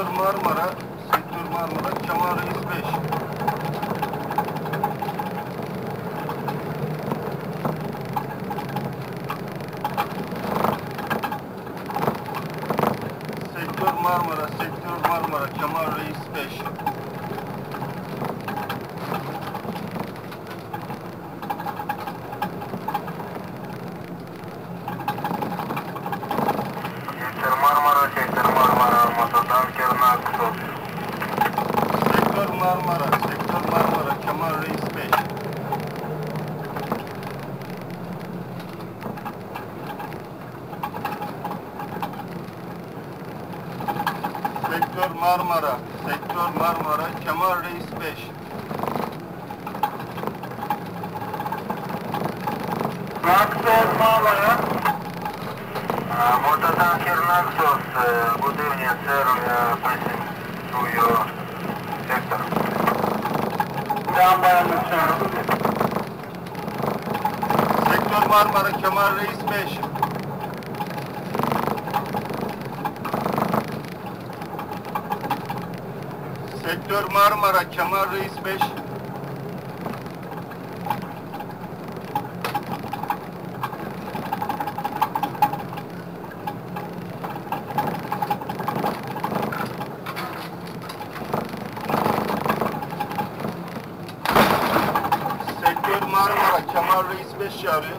Sektör Marmara, Sektör Marmara, Kemal Reis 5. Sektör Marmara, Sektör Marmara, Kemal Reis 5. Sektör Marmara, Sektör Marmara, masadan Kernak Sos. Sektör Marmara, Sektör Marmara, Kemal Reis 5. Sektör Marmara, Sektör Marmara, Kemal Reis 5. Sektör Marmara. Masadan Kernak Sos. Будівня сервія присім свою Sektör Marmara Kemal Reis 5. Sektör Marmara Kemal Reis 5. Marmara, Kemal Reis 5 çağırıyor.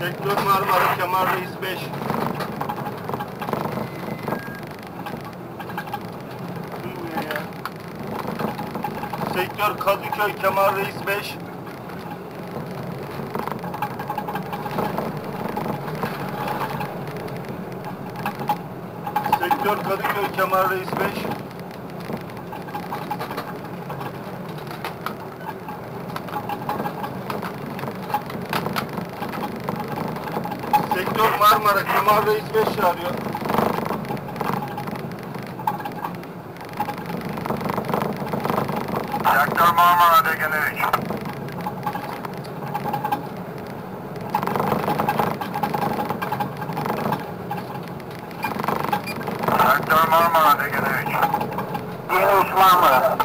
Sektör Marmara, Kemal Reis 5. Duymuyor ya. Sektör Kadıköy, Kemal Reis 5. Sektör Kadıköy, Kemal Reis 5. Sektör Marmara, Kemal Reis 5 çağırıyor. Sektör Marmara Degene 3. Sektör Marmara Degene 3. Yeni uç Marmara.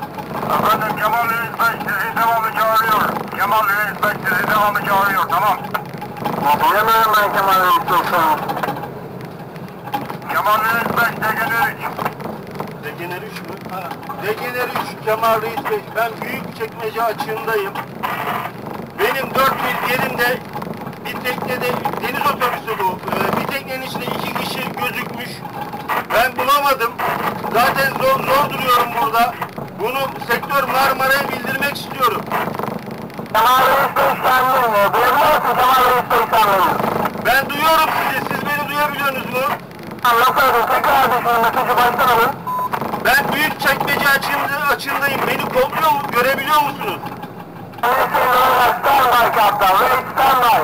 Efendim Kemal Reis 5 sizi devamlı çağırıyor. Kemal Reis 5 sizi devamlı çağırıyor tamam. Bilemiyorum ben Kemal Reis 90. Kemal Reis 5 Degene 3. Degener 3 mü? Ha. Degener 3, Kemal Reis 5. Ben büyük çekmece açığındayım. Benim 4 mil yerimde bir teknede deniz otobüsü bu. Ee, bir teknenin içinde iki kişi gözükmüş. Ben bulamadım. Zaten zor, zor duruyorum burada. Bunu sektör Marmara'ya bildirmek istiyorum. Kemal Reis 5 kendin mi? Duyabiliyor musun Kemal Reis 5 kendin Ben duyuyorum sizi. Siz beni duyabiliyorsunuz mu? Ben büyük çekmece açığında, açığındayım. Beni kolluyor mu? Görebiliyor musunuz? Standby kaptan. Standby.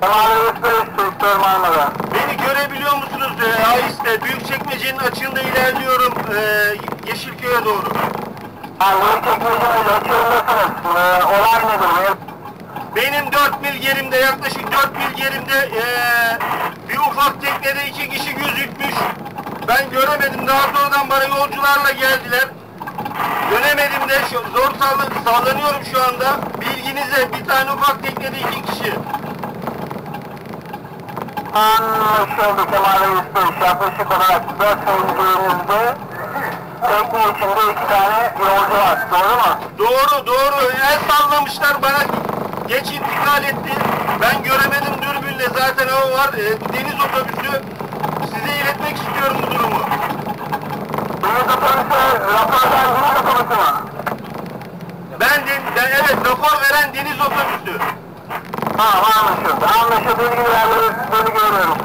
Kemal Reis 5 sektör Marmara. Beni görebiliyor musunuz? Ee, Ais'te büyük çekmecenin açığında ilerliyorum ee, Yeşilköy'e doğru. Anlayın çekmeceniz açığındasınız. Ee, olay nedir? Benim 4 mil yerimde yaklaşık 4 mil yerimde ee, bir ufak teknede iki kişi gözükmüş. Ben göremedim. Daha sonradan bana yolcularla geldiler. Göremedim de şu, zor sall- sallanıyorum şu anda. Bilginize bir tane ufak teknede iki kişi. Anlaşıldı Kemal Reis 5. Yaklaşık olarak 4 öncülüğünüzde tekne içinde iki tane yolcu var. Doğru mu? Doğru doğru. El sallamışlar bana. Geç intikal etti. Ben göremedim dürbünle. Zaten o var. e, deniz otobüsü. Size iletmek istiyorum bu durumu. Deniz otobüsü rapordan deniz otobüsü mü? Ben de, ben evet rapor veren deniz otobüsü. Ha anlaşıldı. Anlaşıldı. Bilgi verdiğiniz bölge veriyorum.